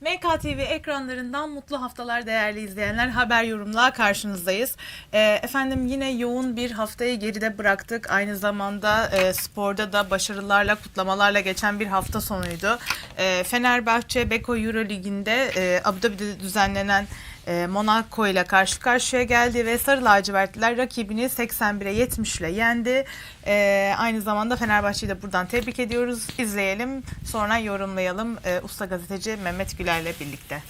MKTV ekranlarından mutlu haftalar değerli izleyenler. Haber yorumla karşınızdayız. Ee, efendim yine yoğun bir haftayı geride bıraktık. Aynı zamanda e, sporda da başarılarla, kutlamalarla geçen bir hafta sonuydu. Ee, Fenerbahçe Beko Euro Ligi'nde e, Abu Dhabi'de düzenlenen e, Monaco ile karşı karşıya geldi ve Sarı Lacivertliler rakibini 81'e 70 ile yendi. E, aynı zamanda Fenerbahçe'yi de buradan tebrik ediyoruz. İzleyelim sonra yorumlayalım e, usta gazeteci Mehmet Güler'le birlikte.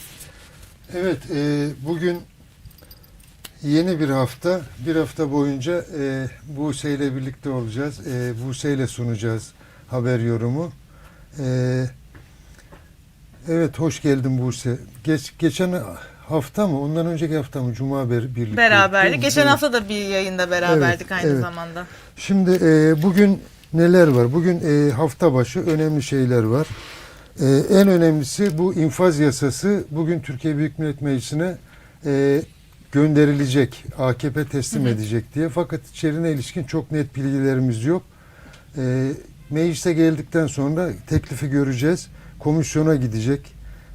Evet, e, bugün yeni bir hafta. Bir hafta boyunca e, Buse ile birlikte olacağız. E, Buse ile sunacağız haber yorumu. E, evet, hoş geldin Buse. Geç, geçen hafta mı, ondan önceki hafta mı Cuma ber, birlikte? Beraberdik. Geçen hafta da bir yayında beraberdik Evet, aynı evet. zamanda. Şimdi e, bugün neler var? Bugün e, hafta başı önemli şeyler var. E, en önemlisi bu infaz yasası bugün Türkiye Büyük Millet Meclisi'ne e, gönderilecek. AKP teslim edecek diye. Fakat içeriğine ilişkin çok net bilgilerimiz yok. E, meclise geldikten sonra teklifi göreceğiz. Komisyona gidecek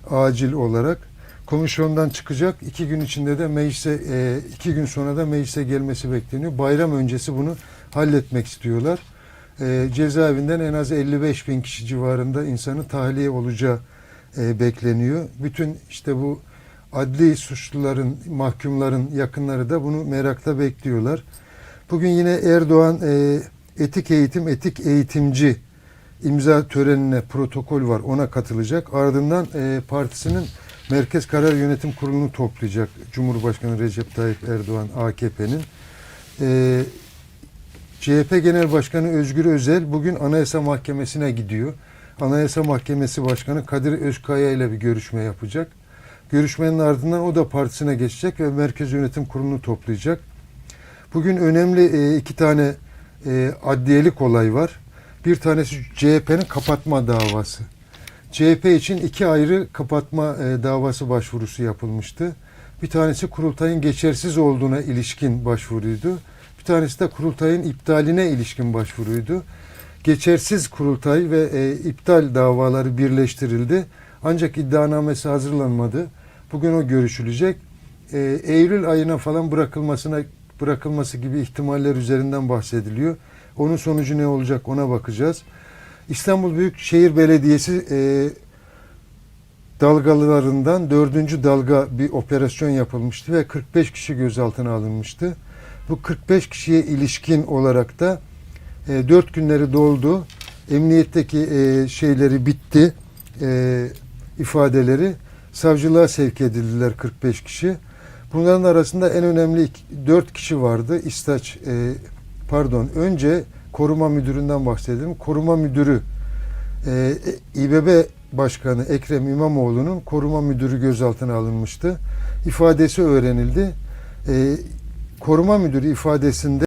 acil olarak. Komisyondan çıkacak. iki gün içinde de meclise, e, iki gün sonra da meclise gelmesi bekleniyor. Bayram öncesi bunu halletmek istiyorlar. E, cezaevinden en az 55 bin kişi civarında insanın tahliye olacağı e, bekleniyor. Bütün işte bu adli suçluların, mahkumların yakınları da bunu merakla bekliyorlar. Bugün yine Erdoğan e, etik eğitim, etik eğitimci imza törenine protokol var. Ona katılacak. Ardından e, partisinin Merkez Karar Yönetim Kurulu'nu toplayacak. Cumhurbaşkanı Recep Tayyip Erdoğan AKP'nin. E, CHP Genel Başkanı Özgür Özel bugün Anayasa Mahkemesi'ne gidiyor. Anayasa Mahkemesi Başkanı Kadir Özkaya ile bir görüşme yapacak. Görüşmenin ardından o da partisine geçecek ve Merkez Yönetim Kurulu'nu toplayacak. Bugün önemli e, iki tane e, adliyelik olay var. Bir tanesi CHP'nin kapatma davası. CHP için iki ayrı kapatma e, davası başvurusu yapılmıştı. Bir tanesi kurultayın geçersiz olduğuna ilişkin başvuruydu. Bir tanesi de kurultayın iptaline ilişkin başvuruydu. Geçersiz kurultay ve e, iptal davaları birleştirildi. Ancak iddianamesi hazırlanmadı. Bugün o görüşülecek. E, Eylül ayına falan bırakılmasına bırakılması gibi ihtimaller üzerinden bahsediliyor. Onun sonucu ne olacak ona bakacağız. İstanbul Büyükşehir Belediyesi e, dalgalarından dördüncü dalga bir operasyon yapılmıştı ve 45 kişi gözaltına alınmıştı. Bu 45 kişiye ilişkin olarak da e, 4 günleri doldu. Emniyetteki e, şeyleri bitti. E, ifadeleri savcılığa sevk edildiler 45 kişi. Bunların arasında en önemli 4 kişi vardı. İstaç e, pardon önce koruma müdüründen bahsedelim. Koruma müdürü e, İBB Başkanı Ekrem İmamoğlu'nun koruma müdürü gözaltına alınmıştı. İfadesi öğrenildi. E, koruma müdürü ifadesinde